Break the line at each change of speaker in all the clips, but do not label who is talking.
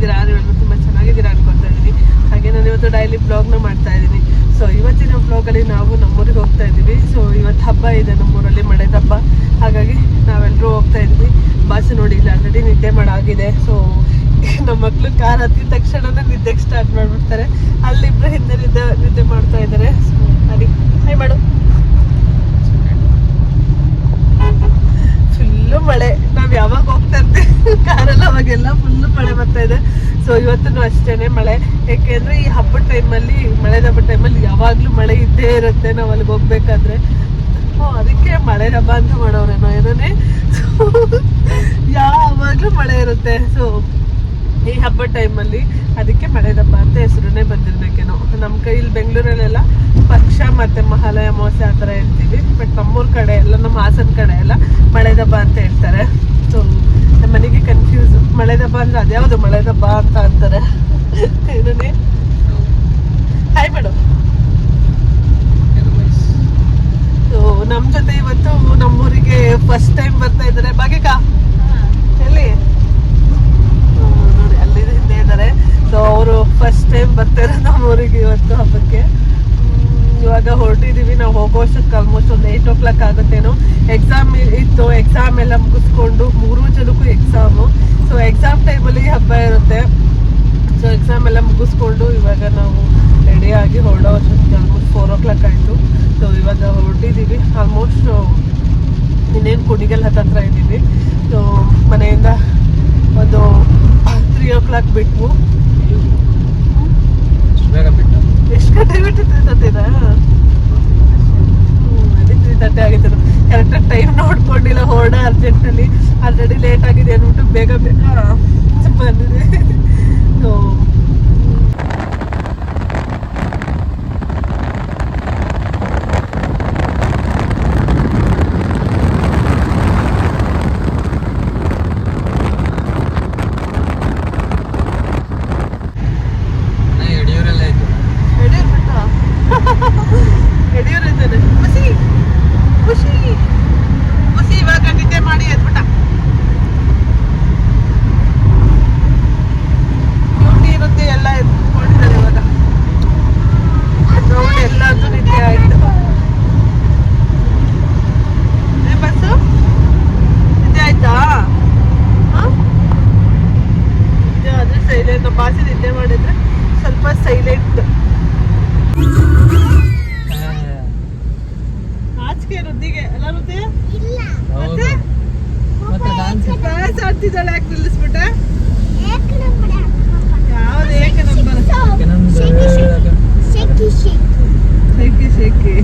ಹೇಗಿದ್ದೀರಾ ನೀವೆಲ್ಲರೂ ತುಂಬ ಚೆನ್ನಾಗಿದ್ದೀರಾ ಅನ್ಕೊತಾ ಇದ್ದೀನಿ. ಹಾಗೆ ನಾನು ಇವತ್ತು ಡೈಲಿ ಬ್ಲಾಗ್ನ ಮಾಡ್ತಾ ಇದ್ದೀನಿ. ಸೊ ಇವತ್ತಿನ ಬ್ಲಾಗಲ್ಲಿ ನಾವು ನಮ್ಮೂರಿಗೆ ಹೋಗ್ತಾ ಇದ್ದೀವಿ. ಸೊ ಇವತ್ತು ಹಬ್ಬ ಇದೆ ನಮ್ಮೂರಲ್ಲಿ, ಮಳೆದ ಹಬ್ಬ. ಹಾಗಾಗಿ ನಾವೆಲ್ಲರೂ ಹೋಗ್ತಾ ಇದ್ವಿ ಬಸ್ ನೋಡಿ, ಇಲ್ಲಿ ಆಲ್ರೆಡಿ ನಿದ್ದೆ ಮಾಡಾಗಿದೆ ಸೊ ನಮ್ಮ ಮಕ್ಕಳು ಕಾರ್ ಹತ್ತಿದ ತಕ್ಷಣನೇ ನಿದ್ದೆಗೆ ಸ್ಟಾರ್ಟ್ ಮಾಡಿಬಿಡ್ತಾರೆ. ಅಲ್ಲಿಬ್ಬರು ಹಿಂದೆ ನಿದ್ದೆ ನಿದ್ದೆ ಮಾಡ್ತಾ ಇದ್ದಾರೆ. ಸೊ ಹಾಯ್ ಮಾಡು. ಫುಲ್ಲು ಮಳೆ. ನಾವ್ ಯಾವಾಗ ಹೋಗ್ತಾ ಇರ್ತೀವಿ? ಕಾರಲ್ಲಿ, ಅವಾಗೆಲ್ಲ ಫುಲ್ಲು ಮಳೆ ಬರ್ತಾ ಇದೆ. ಸೊ ಇವತ್ತೂ ಅಷ್ಟೇನೆ ಮಳೆ. ಯಾಕೆಂದ್ರೆ ಈ ಹಬ್ಬದ ಟೈಮಲ್ಲಿ ಮಳೆ ಹಬ್ಬದ ಟೈಮಲ್ಲಿ ಯಾವಾಗ್ಲೂ ಮಳೆ ಇದ್ದೇ ಇರುತ್ತೆ ನಾವು ಅಲ್ಲಿಗೆ ಹೋಗ್ಬೇಕಾದ್ರೆ. ಅದಕ್ಕೆ ಮಳೆ ಹಬ್ಬ ಅಂತ ಮಾಡೋರೇನೋ ಏನೇ ಯಾವಾಗ್ಲೂ ಮಳೆ ಇರುತ್ತೆ. ಸೊ ಈ ಹಬ್ಬದ ಟೈಮಲ್ಲಿ ಅದಕ್ಕೆ ಮಳೆ ಹಬ್ಬ ಅಂತ ಹೆಸರುನೇ ಬಂದಿರಬೇಕೇನೋ. ನಮ್ಮ ಕೈಲಿ ಬೆಂಗಳೂರಲ್ಲೆಲ್ಲ ಪಕ್ಷ ಮತ್ತೆ ಮಹಾಲಯ ಅಮಾವಾಸ್ಯೆ ಆ ಥರ ಹೇಳ್ತೀವಿ. ಬಟ್ ನಮ್ಮೂರ ಕಡೆ ಎಲ್ಲ, ನಮ್ಮ ಹಾಸನ ಕಡೆ ಎಲ್ಲ ಮಳೆ ಹಬ್ಬ ಅಂತ ಹೇಳ್ತಾರೆ. ಸೊ ನಮ್ಮ ಮನೆಗೆ ಕನ್ಫ್ಯೂಸ್ ಮಳೆ ದಬ್ಬ ಅಂದ್ರೆ ಅದ್ಯಾವುದು ಮಳೆ ದಬ್ಬ ಅಂತ ಅಂತಾರೆ. ಏನೇ ಹಾಯ್ ಮೇಡಮ್ ಸೊ ನಮ್ಮ ಜೊತೆ ಇವತ್ತು ನಮ್ಮೂರಿಗೆ ಫಸ್ಟ್ ಟೈಮ್ ಬರ್ತಾ ಇದ್ದಾರೆ. ಭಾಗ್ಯಕ ಎಲ್ಲಿ ಹ್ಮ್, ನೋಡಿ ಅಲ್ಲಿ ಹಿಂದೆ ಇದ್ದಾರೆ ಸೊ ಅವರು ಫಸ್ಟ್ ನಮ್ಮ ಊರಿಗೆ ಇವತ್ತು ಹಬ್ಬಕ್ಕೆ. ಇವಾಗ ಹೊರಟಿದ್ದೀವಿ ನಾವು ಹೋಗೋ ಅಷ್ಟಕ್ಕೆ ಆಲ್ಮೋಸ್ಟ್ ಒಂದು ಏಯ್ಟ್ ಓ ಕ್ಲಾಕ್ ಆಗುತ್ತೇನೋ ಎಕ್ಸಾಮ್ ಇತ್ತು ಎಕ್ಸಾಮ್ ಎಲ್ಲ ಮುಗಿಸ್ಕೊಂಡು ಮೂರು ಜನಕ್ಕೂ ಎಕ್ಸಾಮು ಸೊ ಎಕ್ಸಾಮ್ ಟೈಮಲ್ಲಿ ಹಬ್ಬ ಇರುತ್ತೆ. ಸೊ ಎಕ್ಸಾಮ್ ಎಲ್ಲ ಮುಗಿಸ್ಕೊಂಡು ಇವಾಗ ನಾವು ರೆಡಿಯಾಗಿ ಹೊರಡೋ ಅಷ್ಟೊತ್ತಿಗೆ ಆಲ್ಮೋಸ್ಟ್ ಫೋರ್ ಓ ಕ್ಲಾಕ್ ಆಯಿತು. ಸೊ ಇವಾಗ ಹೊರಟಿದ್ದೀವಿ ಆಲ್ಮೋಸ್ಟ್ ಇನ್ನೇನು ಕುಡಿಗೆಲ್ಲ ಹತ್ತತ್ರ ಇದ್ದೀವಿ. ಸೊ ಮನೆಯಿಂದ ಒಂದು ತ್ರೀ ಓ ಕ್ಲಾಕ್ ಬಿಟ್ವು
ಬೇಗ ಬಿಟ್ಟು
ಎಷ್ಟು ಗಂಟೆ ಬಿಟ್ಟು ತ್ರೀ ತರ್ಟಿನ ಅದೇ ತ್ರೀ ತರ್ಟಿ ಆಗಿತ್ತು ಕರೆಕ್ಟಾಗಿ ಟೈಮ್ ನೋಡ್ಕೊಂಡಿಲ್ಲ ಅರ್ಜೆಂಟ್ ಅರ್ಜೆಂಟಲ್ಲಿ ಆಲ್ರೆಡಿ ಲೇಟ್ ಆಗಿದೆ ಅಂದ್ಬಿಟ್ಟು ಬೇಗ ಬೇಗ ಬಂದಿದೆ ಸೊ
ನಾ ಯಡಿಯೂರಲ್ಲೇ ಇತ್ತು
ಯಡಿಯೂರು ಬಿಟ್ಟ ಯಡಿಯೂರು ಇದ್ದಾನೆ ಖುಷಿ ಖುಷಿ ಖುಷಿ ಇವಾಗ ನಿದ್ದೆ ಮಾಡಿ ಎದ್ಬಿಟ್ಟ ಡ್ಯೂಟಿ ಇರುತ್ತೆ ಎಲ್ಲ ಎದ್ಕೊಂಡಿದ್ದಾರೆ ಇವಾಗ ಗ್ರೌಂಡ್ ಎಲ್ಲಾದ್ರೂ ನಿದ್ದೆ ಆಯ್ತು ಏ ಬಸ್ಸು ನಿದ್ದೆ ಆಯ್ತಾ ಹಾ ನಿದ್ದೆ ಆದ್ರೆ ಸೈಲೆಂಟ್ ಬಾಸಿ ನಿದ್ದೆ ಮಾಡಿದ್ರೆ ಸ್ವಲ್ಪ ಸೈಲೆಂಟ್ ಆಚೆಗೆ ವೃದ್ಧಿಗೆ ಅಲ್ಲ ವೃದ್ಧಿ
ಹೌದು ಮತ್ತೆ ಡಾನ್ಸ್
ಕ್ಲಾಸ್ ಆಡ್ತಿದ್ದಾಳೆ ಯಾಕೆ ನಿಲ್ಲಿಸ್ಬಿಟ್ಟ ಯಾವ್ದು ಏಕೆ ನಂಬರ್ ಶೇಕಿ ಶೇಕಿ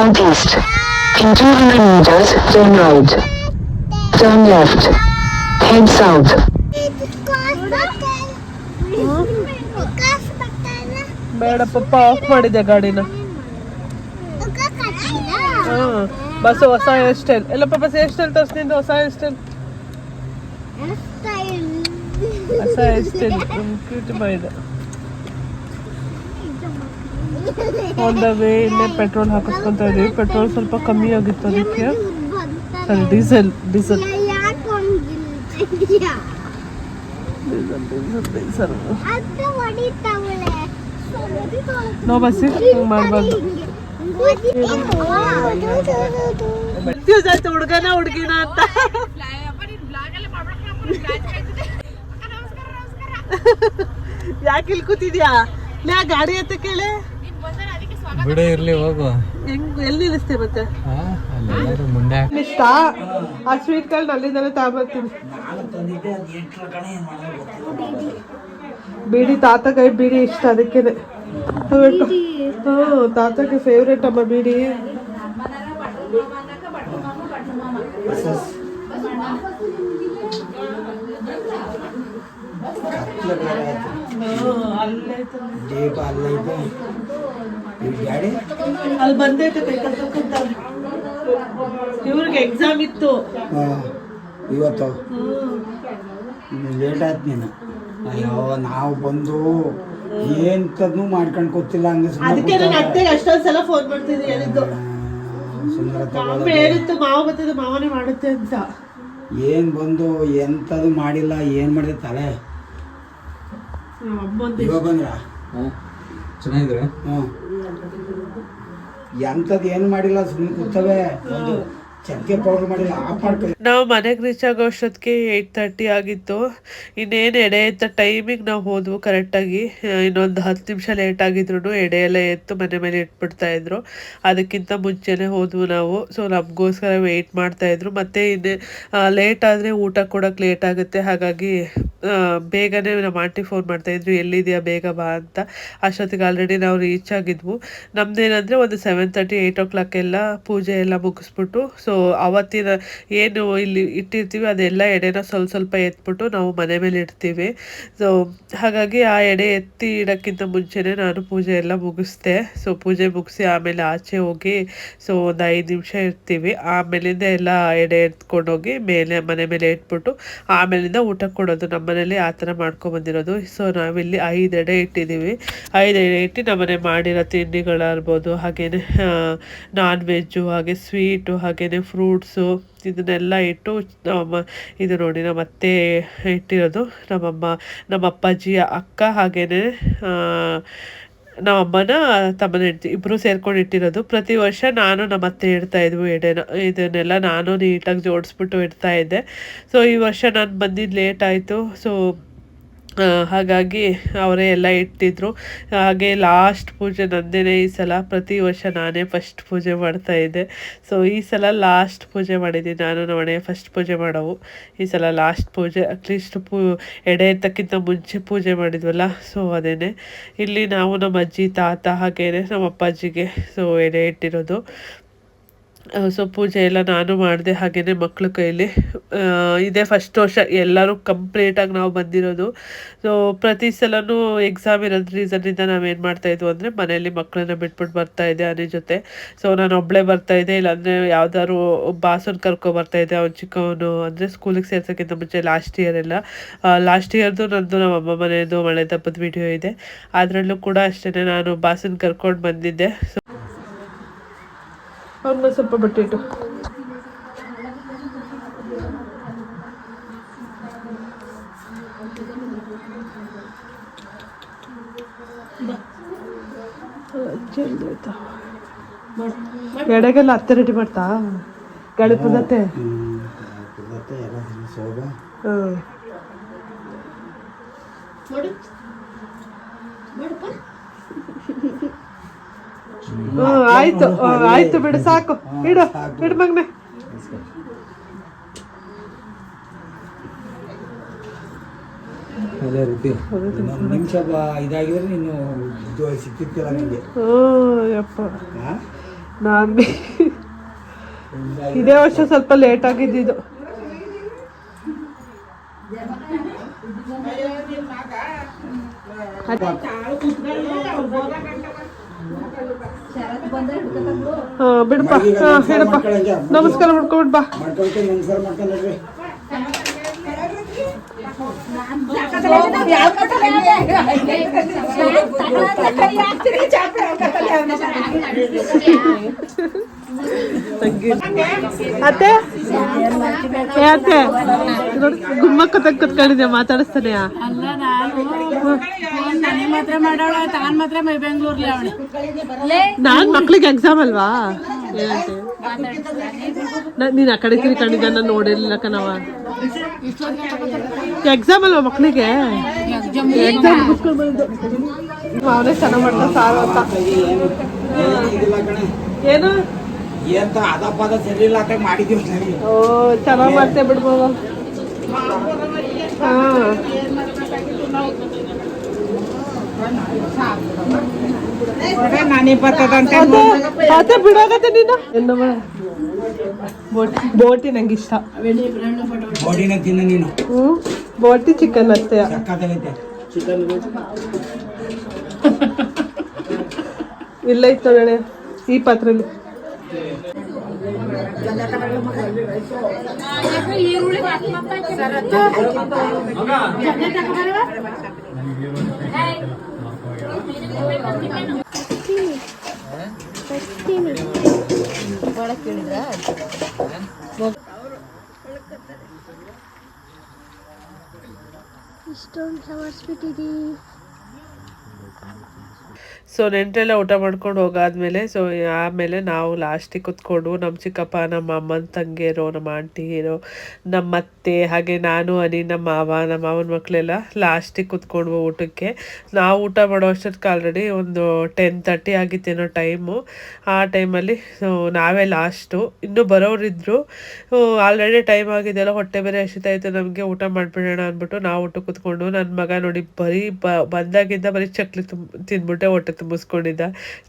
ಅಷ್ಟೇ
In 200 meters, turn right. Turn left. Head south.
ಬೇಡ ಪಪ್ಪ ಆಫ್ ಮಾಡಿದೆ ಗಾಡಿನ? ಹಾ ಬಸ್ ಹೊಸ ಹೇರ್ ಸ್ಟೈಲ್ ಎಲ್ಲ ಪಾಪ ಹೇರ್ ಸ್ಟೈಲ್ ತರಿಸ್ತಿದ್ದು ಹೊಸ ಹೇರ್ ಸ್ಟೈಲ್ ಹೊಸ ಹೇರ್ ಸ್ಟೈಲ್ ಕ್ಯೂಟ್ ಇದೆ. ಆನ್ ದ ವೇ ಇಲ್ಲೇ ಪೆಟ್ರೋಲ್ ಹಾಕಿಸ್ಕೊಂತ ಇದೀವಿ ಪೆಟ್ರೋಲ್ ಸ್ವಲ್ಪ ಕಮ್ಮಿ ಆಗಿತ್ತು ಅದಕ್ಕೆ. ಸರಿ diesel diesel diesel diesel diesel no ಬಸ್ಸಿ, ಹಂಗೆ ಮಾಡಬಾರ್ದು. ಕನ್ಫ್ಯೂಸ್ ಆಯ್ತು ಹುಡುಗನ, ಹುಡುಗಿನ ಅಂತ. ಯಾಕೆ ಇಲ್ಲಿ ಕೂತಿದ್ಯಾ? ಲೇ, ಆ ಗಾಡಿ ಅಂತ ಕೇಳಿ.
ಬಿಡು ಇರ್ಲಿ ಹೋಗು.
ಹೆಂಗ್ ಎಲ್ಲಿ ನಿಲ್ಲಿಸ್ತೀವಿ ಮತ್ತೆ?
ಹಾ ಅಲ್ಲೆಲ್ಲರೂ ಮುಂದೆ
ಇಷ್ಟ ಆ ಸ್ವೀಟ್ ಕಾರ್ಡ್ ಅಲ್ಲಿಂದಲೇ ತಗೊಂಬರ್ತೀನಿ ಬೀಡಿ ತಾತ ಕೈ ಬೀಡಿ ಇಷ್ಟ ಅದಕ್ಕೆ. ಹ್ಞೂ ತಾತಗೆ ಫೇವ್ರೇಟ್ ಅಮ್ಮ ಬೀಡಿ.
ಅಲ್ಲೇ ಅಲ್ಲೇ ದೀಪ ಅಲ್ಲೈತೆ
ಅಲ್ಲಿ ಬಂದೈತೆ ಇವ್ರಿಗೆ ಎಕ್ಸಾಮ್ ಇತ್ತು.
ಹಾ, ಇವತ್ತು? ಲೇಟ್ ಆಯ್ತು ನೀನು. ಅಯ್ಯೋ ನಾವು ಬಂದು ಏನ್ತದ್ನು ಮಾಡ್ಕೊಂಡು ಗೊತ್ತಿಲ್ಲ ಹಂಗೆ
ಅದಕ್ಕೆ ನಾನು
ಸುಮ್ಮನೆ
ಅತ್ತೆಗೆ ಅಷ್ಟೊಂದ್ ಸಲ ಫೋನ್ ಮಾಡ್ತಿದ್ದೆ ಹೇಳಿದ್ದು. ಅಮ್ಮ ಹೇಳಿತ್ತು ಮಾವ ಬರ್ತದೆ ಮಾವನೇ ಮಾಡುತ್ತೆ ಅಂತ.
ಏನ್ ಬಂದು ಎಂಥದ್ದು ಮಾಡಿಲ್ಲ ಏನ್ ಮಾಡಿದೆ ತಲೆ? ಇವಾಗ ಬಂದ್ರ?
ಚೆನ್ನಾಗಿದ್ರೆ
ಹ್ಞೂ ಎಂಥದ್ದು ಏನು ಮಾಡಿಲ್ಲ ಸುಮ್ಮನೆ ಕೂತವೆ.
ನಾವು ಮನೆಗೆ ರೀಚ್ ಆಗೋ ಅಷ್ಟೊತ್ತಿಗೆ ಏಯ್ಟ್ ತರ್ಟಿ ಆಗಿತ್ತು. ಇನ್ನೇನು ಎಡೆ ಎತ್ತ ಟೈಮಿಗೆ ನಾವು ಹೋದ್ವು ಕರೆಕ್ಟಾಗಿ ಇನ್ನೊಂದು ಹತ್ತು ನಿಮಿಷ ಲೇಟ್ ಆಗಿದ್ರು ಎಡೆ ಎಲ್ಲ ಎತ್ತು ಮನೆ ಮೇಲೆ ಇಟ್ಬಿಡ್ತಾ ಇದ್ರು. ಅದಕ್ಕಿಂತ ಮುಂಚೆನೇ ಹೋದ್ವು ನಾವು. ಸೊ ನಮಗೋಸ್ಕರ ವೆಯ್ಟ್ ಮಾಡ್ತಾ ಇದ್ರು. ಮತ್ತೆ ಇನ್ನೇ ಲೇಟ್ ಆದರೆ ಊಟ ಕೊಡೋಕ್ಕೆ ಲೇಟ್ ಆಗುತ್ತೆ. ಹಾಗಾಗಿ ಬೇಗನೆ ನಮ್ಮ ಆಂಟಿ ಫೋನ್ ಮಾಡ್ತಾ ಇದ್ರು, ಎಲ್ಲಿದೆಯಾ, ಬೇಗ ಬಾ ಅಂತ. ಅಷ್ಟೊತ್ತಿಗೆ ಆಲ್ರೆಡಿ ನಾವು ರೀಚ್ ಆಗಿದ್ವು. ನಮ್ದೇನಂದ್ರೆ ಒಂದು seven thirty eight o'clock ಎಲ್ಲ ಪೂಜೆ ಎಲ್ಲ ಮುಗಿಸ್ಬಿಟ್ಟು ಸೊ ಅವತ್ತಿನ ಏನು ಇಲ್ಲಿ ಇಟ್ಟಿರ್ತೀವಿ, ಅದೆಲ್ಲ ಎಡೆನ ಸ್ವಲ್ಪ ಸ್ವಲ್ಪ ಎತ್ಬಿಟ್ಟು ನಾವು ಮನೆ ಮೇಲೆ ಇಡ್ತೀವಿ. ಸೊ ಹಾಗಾಗಿ ಆ ಎಡೆ ಎತ್ತಿ ಇಡೋಕ್ಕಿಂತ ಮುಂಚೆನೇ ನಾನು ಪೂಜೆ ಎಲ್ಲ ಮುಗಿಸ್ದೆ. ಸೊ ಪೂಜೆ ಮುಗಿಸಿ ಆಮೇಲೆ ಆಚೆ ಹೋಗಿ ಸೊ ಒಂದು ಐದು ನಿಮಿಷ ಇರ್ತೀವಿ. ಆಮೇಲಿಂದ ಎಲ್ಲ ಎಡೆ ಎತ್ಕೊಂಡೋಗಿ ಮೇಲೆ ಮನೆ ಮೇಲೆ ಇಟ್ಬಿಟ್ಟು ಆಮೇಲಿಂದ ಊಟ ಕೊಡೋದು. ನಮ್ಮ ಮನೇಲಿ ಆ ಥರ ಮಾಡ್ಕೊಂಬಂದಿರೋದು ಸೊ ನಾವಿಲ್ಲಿ ಐದು ಎಡೆ ಇಟ್ಟಿದ್ದೀವಿ. ಐದು ಎಡೆ ಇಟ್ಟು ನಮ್ಮನೆ ಮಾಡಿರೋ ತಿಂಡಿಗಳಾಗ್ಬೋದು ಹಾಗೆಯೇ ನಾನ್ ವೆಜ್ಜು ಹಾಗೆ ಸ್ವೀಟು ಹಾಗೇನೆ ಫ್ರೂಟ್ಸು ಇದನ್ನೆಲ್ಲ ಇಟ್ಟು, ನಮ್ಮ ಇದು ನೋಡಿ, ನಮ್ಮ ಅತ್ತೆ ಇಟ್ಟಿರೋದು, ನಮ್ಮಮ್ಮ, ನಮ್ಮ ಅಪ್ಪಾಜಿಯ ಅಕ್ಕ ಹಾಗೇ ನಮ್ಮ ನಮ್ಮಮ್ಮನ ತಮ್ಮನ ಹೆಂಡ್ತಿ ಇಬ್ಬರು ಸೇರ್ಕೊಂಡು ಇಟ್ಟಿರೋದು. ಪ್ರತಿ ವರ್ಷ ನಾನು ನಮ್ಮ ಅತ್ತೆ ಇಡ್ತಾ ಇದ್ವು, ಎಡೆನ, ಇದನ್ನೆಲ್ಲ ನಾನು ನೀಟಾಗಿ ಜೋಡಿಸ್ಬಿಟ್ಟು ಇಡ್ತಾ ಇದ್ದೆ. ಸೊ ಈ ವರ್ಷ ನಾನು ಬಂದಿದ್ದು ಲೇಟ್ ಆಯಿತು. ಸೊ ಹಾಗಾಗಿ ಅವರೇ ಎಲ್ಲ ಇಟ್ಟಿದ್ರು. ಹಾಗೆ ಲಾಸ್ಟ್ ಪೂಜೆ ನಂದೇನೆ ಈ ಸಲ. ಪ್ರತಿ ವರ್ಷ ನಾನೇ ಫಸ್ಟ್ ಪೂಜೆ ಮಾಡ್ತಾ ಇದ್ದೆ. ಸೊ ಈ ಸಲ ಲಾಸ್ಟ್ ಪೂಜೆ ಮಾಡಿದ್ದೀನಿ. ನಾನು ನಮ್ಮನೆ ಫಸ್ಟ್ ಪೂಜೆ ಮಾಡೋವು. ಈ ಸಲ ಲಾಸ್ಟ್ ಪೂಜೆ. ಅಟ್ಲೀಸ್ಟ್ ಪೂ, ಎಡೆ ಎತ್ತಕ್ಕಿಂತ ಮುಂಚೆ ಪೂಜೆ ಮಾಡಿದ್ವಲ್ಲ? ಸೊ ಅದೇನೆ. ಇಲ್ಲಿ ನಾವು ನಮ್ಮ ಅಜ್ಜಿ, ತಾತ ಹಾಗೇನೆ ನಮ್ಮ ಅಪ್ಪಾಜಿಗೆ. ಸೊ ಎಡೆ ಇಟ್ಟಿರೋದು. ಸೊ ಪೂಜೆ ಎಲ್ಲ ನಾನು ಮಾಡಿದೆ ಹಾಗೆಯೇ ಮಕ್ಕಳ ಕೈಲಿ. ಇದೇ ಫಸ್ಟ್ ವರ್ಷ ಎಲ್ಲರೂ ಕಂಪ್ಲೀಟಾಗಿ ನಾವು ಬಂದಿರೋದು. ಸೊ ಪ್ರತಿ ಸಲನೂ ಎಕ್ಸಾಮ್ ಇರೋದ್ ರೀಸನ್ನಿಂದ ನಾವೇನು ಮಾಡ್ತಾಯಿದ್ವು ಅಂದರೆ ಮನೆಯಲ್ಲಿ ಮಕ್ಕಳನ್ನ ಬಿಟ್ಬಿಟ್ಟು ಬರ್ತಾ ಇದ್ದೆ ಅನಿ ಜೊತೆ. ಸೊ ನಾನು ಒಬ್ಬಳೇ ಬರ್ತಾ ಇದ್ದೆ, ಇಲ್ಲಾಂದರೆ ಯಾವ್ದಾದ್ರು ಬಾಸನ್ ಕರ್ಕೊ ಬರ್ತಾ ಇದ್ದೆ ಅವ್ನು ಚಿಕ್ಕವನು ಅಂದರೆ ಸ್ಕೂಲಿಗೆ ಸೇರ್ಸೋಕ್ಕಿಂತ ಮುಂಚೆ ಲಾಸ್ಟ್ ಇಯರ್ ಎಲ್ಲ. ಲಾಸ್ಟ್ ಇಯರ್ದು ನಂದು ನಮ್ಮ ಅಮ್ಮ ಮನೆಯದು ಮಳೆ ತಪ್ಪದ ವಿಡಿಯೋ ಇದೆ. ಅದರಲ್ಲೂ ಕೂಡ ಅಷ್ಟೇ ನಾನು ಬಾಸನ್ ಕರ್ಕೊಂಡು ಬಂದಿದ್ದೆ. ಸೊ ಅವ್ರನ್ನ ಸ್ವಲ್ಪ ಬಟ್ಟೆ ಇಟ್ಟು ಎಡೆಗೆಲ್ಲ ಹತ್ತೆ ರೆಡಿ ಮಾಡ್ತಾ? ಗಾಳಿ
ಹ್ಞೂ
ಹ್ಮ್ ಆಯ್ತು ಆಯ್ತು ಬಿಡು ಸಾಕು. ಇಡು ಇಡು ಮಗ್ನೆ.
ಅದೇ ರೀತಿ.
ನಿಮಿಷ ಇದಾಗಿದ್ರೆ ನೀನು ಇದು ಸಿಕ್ತಿರ್ತಿಲ್ಲ ನಿಮಗೆ
ಯಪ್ಪ. ನಾನು ಇದೇ ವರ್ಷ ಸ್ವಲ್ಪ ಲೇಟ್ ಆಗಿದ್ದಿದ್ದು. ಹಾ ಬಿಡಪ್ಪ. ಹಾ ಹೇಳಪ್ಪ. ನಮಸ್ಕಾರ ಮಾಡ್ಕೊಬಿಡ್ ಬಾ. ಅತ್ತೆ? ಏ ಅತ್ತೆ. ಗುಮ್ಮಕ್ಕ ತಕ್ಕ ಕುತ್ಕೊಂಡಿದ್ದೆ ಮಾತಾಡಿಸ್ತಾನೆ.
ಅಲ್ಲ ನಾನು ನನಗೆ ಮಾತ್ರ ಮಾಡೋಳ ತಾನ್ ಮಾತ್ರ ಮೈ ಬೆಂಗಳೂರ್ಲಿ ಅವಳೆ.
ನಾನ್ ಮಕ್ಳಿಗೆ ಎಕ್ಸಾಮ್ ಅಲ್ವಾ? ನೀನ್ ಆ ಕಡೆ ತಿರ್ಕೊಂಡಿದ್ದ ನಾನು ನೋಡಿರ್ಲಿಲ್ಲ ಕಣವ ಎಕ್ಸಾಮ್ ಅಲ್ವಾ ಮಕ್ಳಿಗೆ? ಎಕ್ಸಾಮ್ ಮುಗಿಸ್ಕೊಂಡ್ ಬಂದು. ಅವನೇ ಚೆನ್ನಾಗ್ ಮಾಡ್ತಾ ಸಾರು ಅಂತ. ಏನು?
ಎಂತ ಅದ ಪದ ಸರಿ ಇಲ್ಲ ಅಂತ ಮಾಡಿದೀವಿ
ಓ ಚೆನ್ನಾಗ್ ಮಾಡ್ತೇ ಬಿಡ್ಬೋದು. ಹಾ. ಅದೇ ಬಿಡಾಗತ್ತೆ ನೀನು ಬೋಟಿ ಬೋಟಿ ನಂಗೆ ಇಷ್ಟ
ತಿನ್ನ ನೀನು
ಹ್ಮ್ ಬೋಟಿ ಚಿಕನ್ ಅಷ್ಟೇ ಇಲ್ಲ ಇತ್ತು ಈ ಪಾತ್ರೆಯಲ್ಲಿ
ಇಷ್ಟೊಂದು ಸಮರ್ಸ್ಬಿಟ್ಟಿದ್ದೀ
ಸೊ ನೆಂಟರೆಲ್ಲ ಊಟ ಮಾಡ್ಕೊಂಡು ಹೋಗಾದ್ಮೇಲೆ ಸೊ ಆಮೇಲೆ ನಾವು ಲಾಸ್ಟಿಗೆ ಕುತ್ಕೊಂಡು ನಮ್ಮ ಚಿಕ್ಕಪ್ಪ, ನಮ್ಮ ಅಮ್ಮನ, ತಂಗಿಯರು, ನಮ್ಮ ಆಂಟಿಯರು, ನಮ್ಮ ಅತ್ತೆ, ಹಾಗೆ ನಾನು, ಅನಿ, ನಮ್ಮ ಮಾವ, ನಮ್ಮ ಮಾವನ ಮಕ್ಕಳೆಲ್ಲ ಲಾಸ್ಟಿಗೆ ಕುತ್ಕೊಂಡು ಊಟಕ್ಕೆ. ನಾವು ಊಟ ಮಾಡೋ ಅಷ್ಟೊತ್ತಿಗೆ ಆಲ್ರೆಡಿ ಒಂದು ಟೆನ್ ತರ್ಟಿ ಆಗಿತ್ತೇನೋ ಟೈಮು ಆ ಟೈಮಲ್ಲಿ ನಾವೇ ಲಾಸ್ಟು ಇನ್ನೂ ಬರೋರಿದ್ದರು ಆಲ್ರೆಡಿ ಟೈಮ್ ಆಗಿದೆಯಲ್ಲ ಹೊಟ್ಟೆ ಬೇರೆ ಹಸಿತಾಯಿತ್ತು ನಮಗೆ ಊಟ ಮಾಡಿಬಿಡೋಣ ಅಂದ್ಬಿಟ್ಟು ನಾವು ಊಟ ಕುತ್ಕೊಂಡು ನನ್ನ ಮಗ ನೋಡಿ ಬರೀ ಬ, ಬಂದಾಗಿಂದ ಬರೀ ಚಕ್ಲಿ ತುಂಬ ತಿಂದ್ಬಿಟ್ಟೆ ಹೊಟ್ಟೆ ತುಂಬಿಸ್ಕೊಂಡಿದ್ದ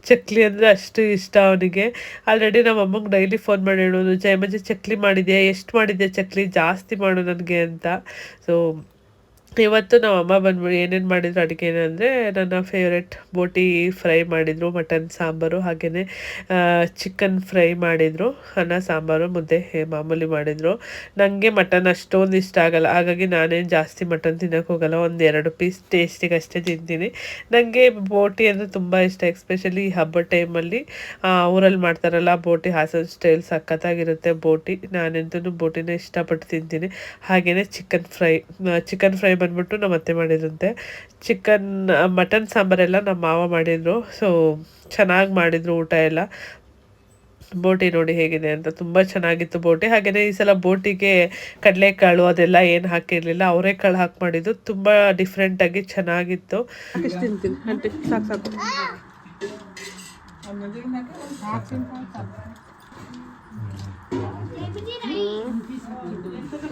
ಚಕ್ಲಿ ಅಂದರೆ ಅಷ್ಟು ಇಷ್ಟ ಅವನಿಗೆ. ಆಲ್ರೆಡಿ ನಮ್ಮ ಅಮ್ಮಂಗೆ ಡೈಲಿ ಫೋನ್ ಮಾಡಿ ಹೇಳೋದು ಜಯಮಜ್ಜಿ ಚಕ್ಲಿ ಮಾಡಿದ್ಯಾ? ಎಷ್ಟು ಮಾಡಿದ್ಯಾ ಚಕ್ಲಿ? ಜಾಸ್ತಿ ಮಾಡು ನನಗೆ ಅಂತ. ಸೊ ಇವತ್ತು ನಮ್ಮ ಅಮ್ಮ ಬಂದ್ಬಿಟ್ಟು ಏನೇನು ಮಾಡಿದ್ರು ಅಡುಗೆ ಅಂದರೆ ನನ್ನ ಫೇವ್ರೆಟ್ ಬೋಟಿ ಫ್ರೈ ಮಾಡಿದರು, ಮಟನ್ ಸಾಂಬಾರು ಹಾಗೆಯೇ ಚಿಕನ್ ಫ್ರೈ ಮಾಡಿದರು, ಅನ್ನ ಸಾಂಬಾರು ಮುದ್ದೆ ಮಾಮೂಲಿ ಮಾಡಿದರು. ನನಗೆ ಮಟನ್ ಅಷ್ಟೊಂದು ಇಷ್ಟ ಆಗಲ್ಲ, ಹಾಗಾಗಿ ನಾನೇನು ಜಾಸ್ತಿ ಮಟನ್ ತಿನ್ನೋಕೆ ಹೋಗಲ್ಲ, ಒಂದು ಎರಡು ಪೀಸ್ ಟೇಸ್ಟಿಗೆ ಅಷ್ಟೇ ತಿಂತೀನಿ. ನನಗೆ ಬೋಟಿ ಅಂದರೆ ತುಂಬ ಇಷ್ಟ ಎಸ್ಪೆಷಲಿ ಈ ಹಬ್ಬದ ಟೈಮಲ್ಲಿ ಊರಲ್ಲಿ ಮಾಡ್ತಾರಲ್ಲ, ಬೋಟಿ ಹಾಸನ ಸ್ಟೈಲ್ ಸಖತ್ತಾಗಿರುತ್ತೆ ಬೋಟಿ. ನಾನೆಂತೂ ಬೋಟಿನ ಇಷ್ಟಪಟ್ಟು ತಿಂತೀನಿ. ಹಾಗೆಯೇ ಚಿಕನ್ ಫ್ರೈ ಚಿಕನ್ ಫ್ರೈ ಬಂದ್ಬಿಟ್ಟು ನಮ್ಮ ಅತ್ತೆ ಮಾಡಿದ್ರಂತೆ ಚಿಕನ್ ಮಟನ್ ಸಾಂಬಾರೆಲ್ಲ ನಮ್ಮ ಮಾವ ಮಾಡಿದರು. ಸೊ ಚೆನ್ನಾಗಿ ಮಾಡಿದರು ಊಟ ಎಲ್ಲ. ಬೋಟಿ ನೋಡಿ ಹೇಗಿದೆ ಅಂತ. ತುಂಬ ಚೆನ್ನಾಗಿತ್ತು ಬೋಟಿ. ಹಾಗೆಯೇ ಈ ಸಲ ಬೋಟಿಗೆ ಕಡಲೆಕಾಳು ಅದೆಲ್ಲ ಏನು ಹಾಕಿರಲಿಲ್ಲ. ಅವರೇ ಕಾಳು ಹಾಕಿ ಮಾಡಿದ್ದು. ತುಂಬ ಡಿಫ್ರೆಂಟಾಗಿ ಚೆನ್ನಾಗಿತ್ತು. ಸಾಕು ಸಾಕು.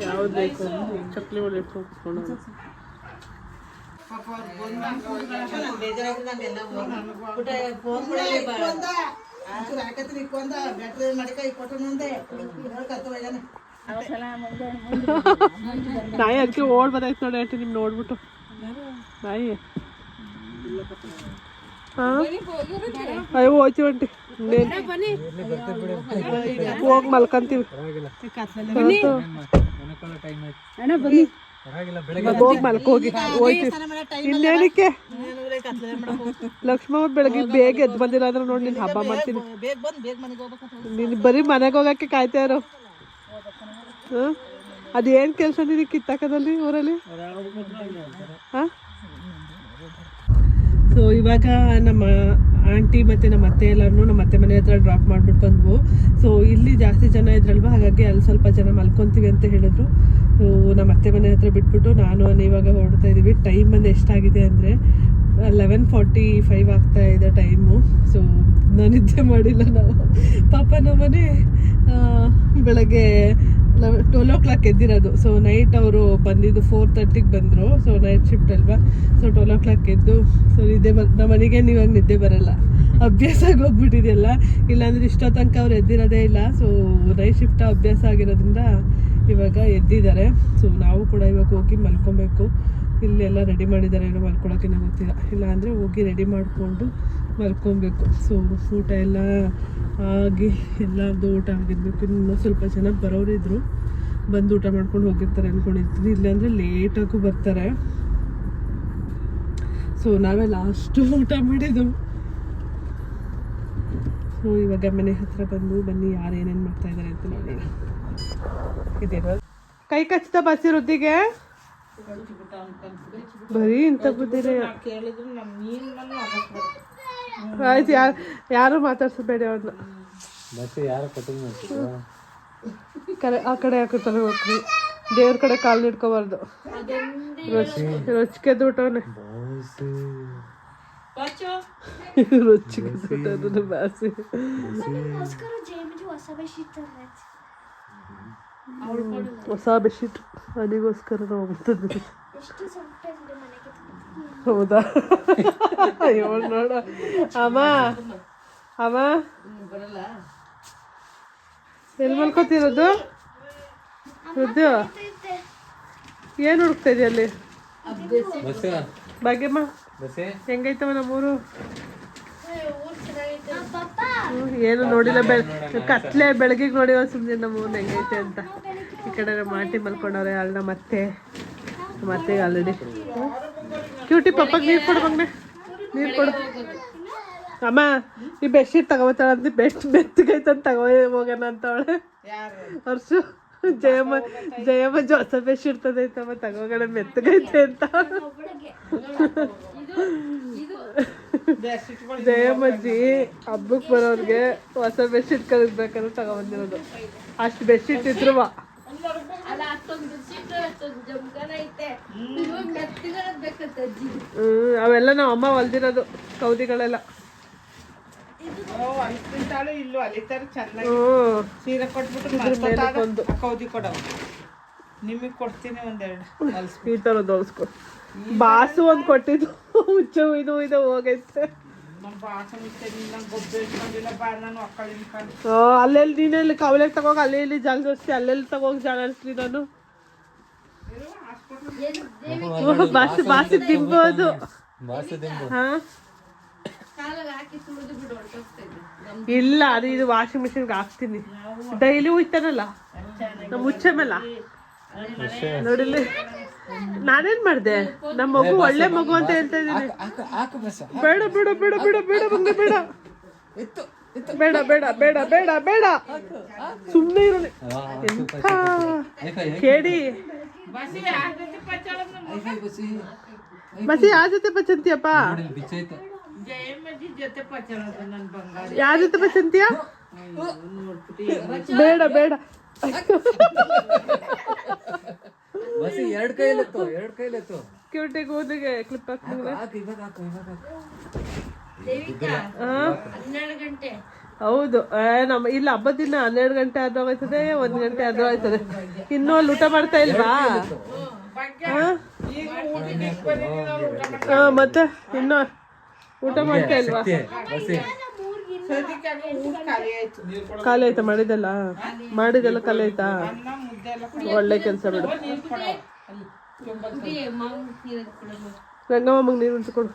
ಯಾವ್ದು ಬೇಕು ಚಕ್ಲಿ ಒಳ್ಳೆ ಕೂತ್ಕೊಂಡು ನಾಯಿ ಅದಕ್ಕೆ ಓಡ್ ಬದಾಯ್ತು ನೋಡಿ ಆಂಟಿ ನಿಮ್ ನೋಡ್ಬಿಟ್ಟು. ನಾಯಿ. ಹಾ ಅಯ್ಯೋ ಹೋಯ್ತೀವಿ ಆಂಟಿ. ಹೋಗಿ ಮಲ್ಕಂತೀವಿ. ಹೋಗಿ ಮಲ್ಕೋಗಿ ಹೋಯ್ತೀವಿ ಇನ್ನೇನಕ್ಕೆ? ಲಕ್ಷ್ಮಮ್ಮ ಬೆಳಗ್ಗೆ ಬೇಗ ಎದ್ದು ಬಂದಿಲ್ಲ ಅಂದ್ರೆ ನೋಡಿ ನಿನ್ನ ಹಬ್ಬ ಮಾಡ್ತೀನಿ. ನೀನು ಬರೀ ಮನೆಗೆ ಹೋಗಕ್ಕೆ ಕಾಯ್ತಾ ಇರೋ. ಹಾಂ? ಅದೇನು ಕೆಲಸ ನಿನಗೆ ಕಿತ್ತಾಕದಲ್ಲಿ ಊರಲ್ಲಿ? ಹಾಂ? ಇವಾಗ ನಮ್ಮ ಆಂಟಿ ಮತ್ತು ನಮ್ಮ ಅತ್ತೆ ಎಲ್ಲರೂ ನಮ್ಮ ಅತ್ತೆ ಮನೆ ಹತ್ರ ಡ್ರಾಪ್ ಮಾಡ್ಬಿಟ್ಟು ಬಂದ್ವು. ಸೊ ಇಲ್ಲಿ ಜಾಸ್ತಿ ಜನ ಇದ್ರಲ್ವ? ಹಾಗಾಗಿ ಅಲ್ಲಿ ಸ್ವಲ್ಪ ಜನ ಮಲ್ಕೊತೀವಿ ಅಂತ ಹೇಳಿದ್ರು. ನಮ್ಮ ಅತ್ತೆ ಮನೆ ಹತ್ರ ಬಿಟ್ಬಿಟ್ಟು ನಾನು ಇವಾಗ ಹೊರಡ್ತಾ ಇದ್ದೀವಿ ಟೈಮ್ ಬಂದು ಎಷ್ಟಾಗಿದೆ ಅಂದರೆ ಲೆವೆನ್ ಫಾರ್ಟಿ ಫೈವ್ ಆಗ್ತಾ ಇದೆ ಟೈಮು ಸೊ ನಾನು ನಿದ್ದೆ ಮಾಡಿಲ್ಲ ನಾವು. ಪಾಪ ನಮ್ಮನೆ ಬೆಳಗ್ಗೆ ಟ್ವೆಲ್ ಓ ಕ್ಲಾಕ್ ಎದ್ದಿರೋದು. ಸೊ ನೈಟ್ ಅವರು ಬಂದಿದ್ದು ಫೋರ್ ತರ್ಟಿಗೆ ಬಂದರು. ಸೊ ನೈಟ್ ಶಿಫ್ಟ್ ಅಲ್ವಾ? ಸೊ ಟ್ವೆಲ್ ಓ ಕ್ಲಾಕ್ ಎದ್ದು ಸೊ ನಿದ್ದೆ ಬರ್, ನಮ್ಮ ಮನೆಗೆ ನೀವಾಗ ನಿದ್ದೆ ಬರಲ್ಲ. ಅಭ್ಯಾಸ ಆಗಿ ಹೋಗ್ಬಿಟ್ಟಿದೆಯಲ್ಲ. ಇಲ್ಲಾಂದ್ರೆ ಇಷ್ಟೋ ತನಕ ಅವ್ರು ಎದ್ದಿರೋದೇ ಇಲ್ಲ. ಸೊ ನೈಟ್ ಶಿಫ್ಟ್ ಅಭ್ಯಾಸ ಆಗಿರೋದ್ರಿಂದ ಇವಾಗ ಎದ್ದಿದ್ದಾರೆ. ಸೊ ನಾವು ಕೂಡ ಇವಾಗ ಹೋಗಿ ಮಲ್ಕೊಬೇಕು. ಇಲ್ಲೆಲ್ಲ ರೆಡಿ ಮಾಡಿದ್ದಾರೆ. ಏನೋ ಮಲ್ಕೊಳಕ್ಕೆ ನಂಗೆ ಗೊತ್ತಿಲ್ಲ. ಇಲ್ಲ ಅಂದರೆ ಹೋಗಿ ರೆಡಿ ಮಾಡಿಕೊಂಡು ಮಲ್ಕೊಬೇಕು. ಸೊ ಊಟ ಎಲ್ಲ ಆಗಿ ಎಲ್ಲರದ್ದು ಊಟ ಆಗಿರ್ಬೇಕು, ಇನ್ನೂ ಸ್ವಲ್ಪ ಜನ ಬರೋರಿದ್ರು ಬಂದು ಊಟ ಮಾಡ್ಕೊಂಡು ಹೋಗಿರ್ತಾರೆ ಅಂದ್ಕೊಂಡಿರ್ತೀನಿ ಇಲ್ಲಾಂದರೆ ಲೇಟಾಗೂ ಬರ್ತಾರೆ. ಸೊ ನಾವೇ ಲಾಸ್ಟು ಊಟ ಮಾಡಿದ್ದು. ಸೊ ಇವಾಗ ಮನೆ ಹತ್ರ ಬಂದು ಬನ್ನಿ, ಯಾರು ಏನೇನು ಮಾಡ್ತಾ ಇದ್ದಾರೆ ಅಂತ ನೋಡೋಣ. ಇದೇನೋ? ಕೈ ಕಚ್ಚಿದ ಬಸ್ಸಿ ವೃದ್ಧಿಗೆ? ಬರೀ ಇಂಥ ಬುದ್ಧಿನೇ. ಆಯ್ತು ಯಾರು ಯಾರು ಮಾತಾಡ್ಸಬೇಡಿ ಅವ್ರನ್ನ
ಮತ್ತೆ ಯಾರು ಕಟಿಂಗ್ ಮಾಡ್ತಿದ್ರು?
ಕರೆ ಆ ಕಡೆ ತಲೆ ಹೋಗ್ರಿ. ದೇವ್ರ ಕಡೆ ಕಾಲು ನಿಡ್ಕೋಬಾರ್ದು ರೊಚ್ಚಿಗೆ ದುಟ್ಟವನೆ ರೊಚ್ಚಿಗೆ ದುಟ್ಟವನೆ ಬಾಸಿ
ಅದಕ್ಕೋಸ್ಕರ ಹೊಸ ಬೆಡ್ಶೀಟ್
ನನಗೋಸ್ಕರ ನಾವು ತಂದಿದ್ದೀವಿ
ಎಷ್ಟು ಸಾಫ್ಟ್ ಆಗಿದೆ ಮನೆಗೆ
ಹೌದಾ? ಅಯ್ಯೋ, ನೋಡ. ಅಮ್ಮ. ಅಮ್ಮ. ಎಲ್ಲಿ ಮಲ್ಕೋತಿರೋದು? ಏನು ಹುಡುಕ್ತಾ ಇದೆಯಾ ಅಲ್ಲಿ? ಭಾಗ್ಯಮ್ಮ ಹೆಂಗೈತವ ನಮ್ಮೂರು? ಏನು ನೋಡಿಲ್ಲ, ಬೆಳ ಕತ್ಲೆ ಬೆಳಗ್ಗೆ ನೋಡಿವ ಸುಮ್ಮನೆ ನಮ್ಮೂರ್ನ ಹೆಂಗೈತೆ ಅಂತ. ಈ ಕಡೆ ಮಾಡಿ ಆಂಟಿ ಮಲ್ಕೊಂಡವ್ರೆ ಅಲ್ಲ ಮತ್ತೆ. ಮತ್ತೆ ಆಲ್ರೆಡಿ ಕ್ಯೂಟಿ ಪಪ್ಪಗೆ ನೀರು ಕೊಡು ಮಗನೆ. ನೀರು ಕೊಡು. ಅಮ್ಮ ಈ ಬೆಡ್ಶೀಟ್ ತಗೋತಾಳ ಅಂತ ಬೆಸ್ಟ್ ಬೆತ್ತಗೈತಂತ ತಗೋ ಹೋಗೋಣ ಅಂತ ಅವಳೆ. ಹರ್ಷು ಜಯಮ್ಮ ಜಯಮ್ಮ ಜೋಸ ಬೆಡ್ಶೀಟ್ ತಂದೈತಮ್ಮ ತಗೋಗೋಣ ಮೆತ್ತಗೈತೆ ಅಂತ ಜಯಮ್ಮಜ್ಜಿ ಹಬ್ಬಕ್ಕೆ ಬರೋರಿಗೆ ಹೊಸ ಬೆಡ್ಶೀಟ್ ಕಲಿಸ್ಬೇಕಂದ್ರೆ ತಗೊಬಂದಿರೋದು. ಅಷ್ಟು ಬೆಡ್ಶೀಟ್ ಹ್ಮ್. ಅವೆಲ್ಲ ನಮ್ಮ ಅಮ್ಮ ಹೊಲ್ದಿರೋದು ಕೌದಿಗಳೆಲ್ಲ.
ಇಲ್ಲೂ ಅಲಿತಾರೆ ಚೆನ್ನಾಗಿ
ಹ್ಮ್.
ಸೀರೆ ಕೊಟ್ಬಿಟ್ಟು. ಕೌದಿ ಕೊಡೋ ನಿಮಗೆ ಕೊಡ್ತೀನಿ ಒಂದೆರಡು
ಈ ಥರದ್ದು ಹೊಲ್ಸ್ಕೊ ಬಾಸು ಒಂದ್ ಕೊಟ್ಟಿದ್ದು ಹುಚ್ಚು ಇದು ಇದು ಹೋಗೈತೆ. ಅಲ್ಲೆಲ್ಲಿ ನೀನೆಲ್ಲಿ ಕವಲೆಗೆ ತಗೋಗಿ ಅಲ್ಲಿ ಇಲ್ಲಿ ಜಾಗ ತೋರಿಸ್ತಿ ಅಲ್ಲೆಲ್ಲಿ ತಗೋಗಿ ಜಾಗ ಅನ್ಸ್ಲಿ ನಾನು ಬಾಸಿ ಬಾಸಿ ಹಾ? ಇಲ್ಲ ಅದು ಇದು ವಾಷಿಂಗ್ ಮಿಷಿನ್ಗೆ ಹಾಕ್ತೀನಿ. ಡೈಲಿ ಹುಯ್ತಾನಲ್ಲ ನಮ್ಮ ಮುಚ್ಚೆ ಮೇಲೆ? ನೋಡಿಲ್ಲಿ? ನಾನೇನ್ ಮಾಡ್ದೆ? ನಮ್ಮ ಮಗು ಒಳ್ಳೆ ಮಗು ಅಂತ ಹೇಳ್ತಾ ಇದ್ದೀನಿ. ಬೇಡ ಬೇಡ ಬೇಡ ಬೇಡ ಬೇಡ ಬಂಗ ಬೇಡ. ಬೇಡ ಬೇಡ ಬೇಡ ಬೇಡ ಬೇಡ. ಸುಮ್ಮನೆ ಇರೋನೆ ಕೇಳಿ ಬಸಿ ಯಾವ ಜೊತೆ
ಪಚಂತಿಯಪ್ಪ
ಯಾವ ಜೊತೆ
ಪಚಂತಿಯ ಬೇಡ ಬೇಡ.
ಬಸ್ಸಿ ಎರಡ್ ಕೈಲೆತ್ತು ಎರಡ್ ಕೈಲೆತ್ತು
ಕ್ಯೂಟಿ ಕೂದಿಗೆ ಕ್ಲಿಪ್ ಹಾಕ್ತಿದ್ರೆ
ಹಾಕು ಇವಾಗ ಹಾಕು ಇವಾಗ ಹಾಕು.
ಹೌದು. ಏ, ನಮ್ಮ ಇಲ್ಲ ಹಬ್ಬದ ದಿನ ಹನ್ನೆರಡು ಗಂಟೆ ಆದ್ರೂ ಹೋಯ್ತದೆ ಒಂದ್ ಗಂಟೆ ಆದ್ರೂ ಆಯ್ತದೆ. ಇನ್ನೂ ಅಲ್ಲಿ ಊಟ ಮಾಡ್ತಾ ಇಲ್ವಾ? ಹಾ? ಹಾ, ಮತ್ತೆ ಇನ್ನು ಊಟ ಮಾಡ್ತಾ ಇಲ್ವಾ?
ಖಾಲಿ ಆಯ್ತು.
ಮಾಡಿದೆಲ್ಲ ಮಾಡಿದೆಲ್ಲ ಖಾಲಿ ಆಯ್ತಾ?
ಅನ್ನ ಮುದ್ದೆ ಎಲ್ಲ
ಒಳ್ಳೆ ಕೆಲಸ ಬಿಡು. ರಂಗಮ್ಮಂಗೆ ನೀರು ಉಂಟು ಕೊಡು.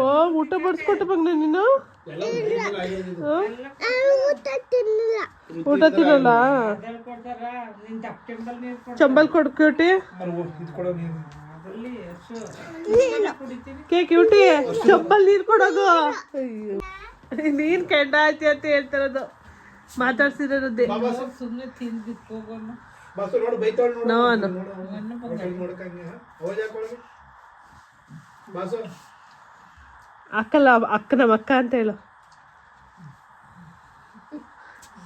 ಓ ಊಟ ಬಡಿಸ್ಕೊಟ್ಟು ಬಂಗ್ ನೀನು? ಊಟ ತಿನ್ನಲ್ಲ?
ಅದ್ರಲ್ಲಿ ಕೊಡ್ತಾರ ನಿನ್ ದಪ್ಟೆಂಬಲ್ ನೀರು ಕೊಡ
ಚಂಬಲ್ ಕೊಡು ಕ್ಯೂಟಿ
ಅದ್ರಲ್ಲಿ ಎಷ್ಟು ಕುಡಿತೀನಿ
ಕೇ ಕ್ಯೂಟಿ ಚಪ್ಪಲ್ ನೀರು ಕೊಡೋದು ಅಯ್ಯೋ. ನೀನ್ ಕೆಂಡ ಆಯ್ತಿ ಅಂತ ಹೇಳ್ತಿರೋದು. ಮಾತಾಡ್ಸಿರೋದು
ಸುಮ್ಮನೆ ತಿಂದು ಬಿತ್ಕೋಗೋಣ
ನಾನು ಅಕ್ಕಲ್ಲ ಅಕ್ಕ ನಮ್ಮ ಅಕ್ಕ ಅಂತ ಹೇಳು.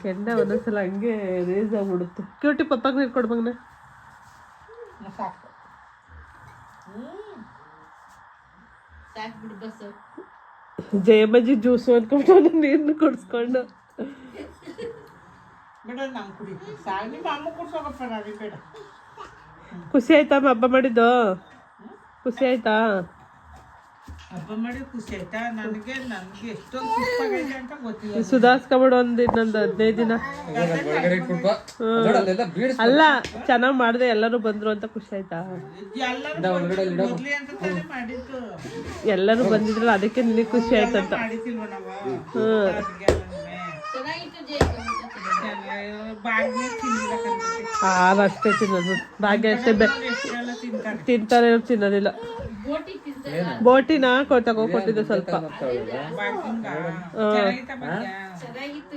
ಕೆಂಡ ಒಂದೊಂದ್ಸಲ ಹಂಗೆ ರೇಸ್ ಆಗ್ಬಿಡುತ್ತೆ. ಕ್ಯೂಟಿ ಪಪ್ಪಾಗ ನೀರು ಕೊಡು ಮಗನ
ಸಾಕು
ಜಯಮ್ಮಜ್ಜಿ ಜ್ಯೂಸು ಅನ್ಕೊಂಡು ನೀರನ್ನು ಕುಡಿಸ್ಕೊಂಡು.
ಬೇಡ ಸಾಕು. ನಿಮ್ಮ ಅಮ್ಮ
ಖುಷಿ ಆಯ್ತಮ್ಮ ಹಬ್ಬ ಮಾಡಿದ್ದು? ಖುಷಿ ಆಯ್ತಾ?
ಹಬ್ಬ ಮಾಡಿ ಖುಷಿ ಆಯ್ತಾ? ನನಗೆ ನನಗೆ ಎಷ್ಟೊಂದು ಸುಸ್ತಾಗೈತೆ ಅಂತ ಗೊತ್ತಿಲ್ಲ
ಸುಧಾರಿಸ್ಕೊಬಿಡು ಒಂದು ಇನ್ನೊಂದು ಹದಿನೈದು ದಿನ. ಅಲ್ಲ ಚೆನ್ನಾಗಿ ಮಾಡಿದೆ ಎಲ್ಲರೂ ಬಂದ್ರು ಅಂತ ಖುಷಿ ಆಯ್ತಾ?
ಎಲ್ಲರೂ
ಬಂದಿದ್ರಲ್ಲ ಅದಕ್ಕೆ ನಿನಗೆ ಖುಷಿ ಆಯ್ತಂತ ಹ್ಮ್. ಅಷ್ಟೇ ತಿನ್ನೋದು. ಭಾಗ್ಯ ಅಷ್ಟೇ
ತಿಂತಾರೆ
ತಿನ್ನೋದಿಲ್ಲ. ಬೋಟಿನ? ಕೊ- ತಗೋ ಕೊಟ್ಟಿದ್ದೆ ಸ್ವಲ್ಪ.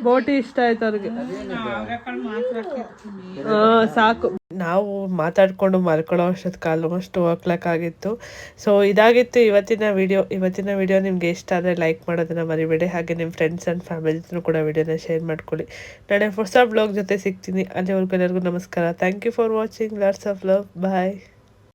ಬೋಟಿ ಇಷ್ಟ ಆಯ್ತು ಅವ್ರಿಗೆ. ಹಾ ಸಾಕು. ನಾವು ಮಾತಾಡ್ಕೊಂಡು ಮಲ್ಕೊಳ್ಳೋ ಅಷ್ಟೊತ್ತು ಕಾಲು ಅಷ್ಟು ಓ ಕ್ಲಾಕ್ ಆಗಿತ್ತು. ಸೊ ಇದಾಗಿತ್ತು ಇವತ್ತಿನ ವಿಡಿಯೋ ಇವತ್ತಿನ ವಿಡಿಯೋ ನಿಮಗೆ ಇಷ್ಟ ಆದರೆ ಲೈಕ್ ಮಾಡೋದನ್ನ ಮರಿಬೇಡಿ. ಹಾಗೆ ನಿಮ್ಮ ಫ್ರೆಂಡ್ಸ್ ಆ್ಯಂಡ್ ಫ್ಯಾಮಿಲಿ ಜೊತೆ ಕೂಡ ವಿಡಿಯೋನ ಶೇರ್ ಮಾಡ್ಕೊಳ್ಳಿ. ನಾಳೆ ಹೊಸ ಬ್ಲಾಗ್ ಜೊತೆ ಸಿಗ್ತೀನಿ. ಅಲ್ಲಿವರೆಗೂ ಎಲ್ಲರಿಗೂ ನಮಸ್ಕಾರ. Thank you for watching lots of love bye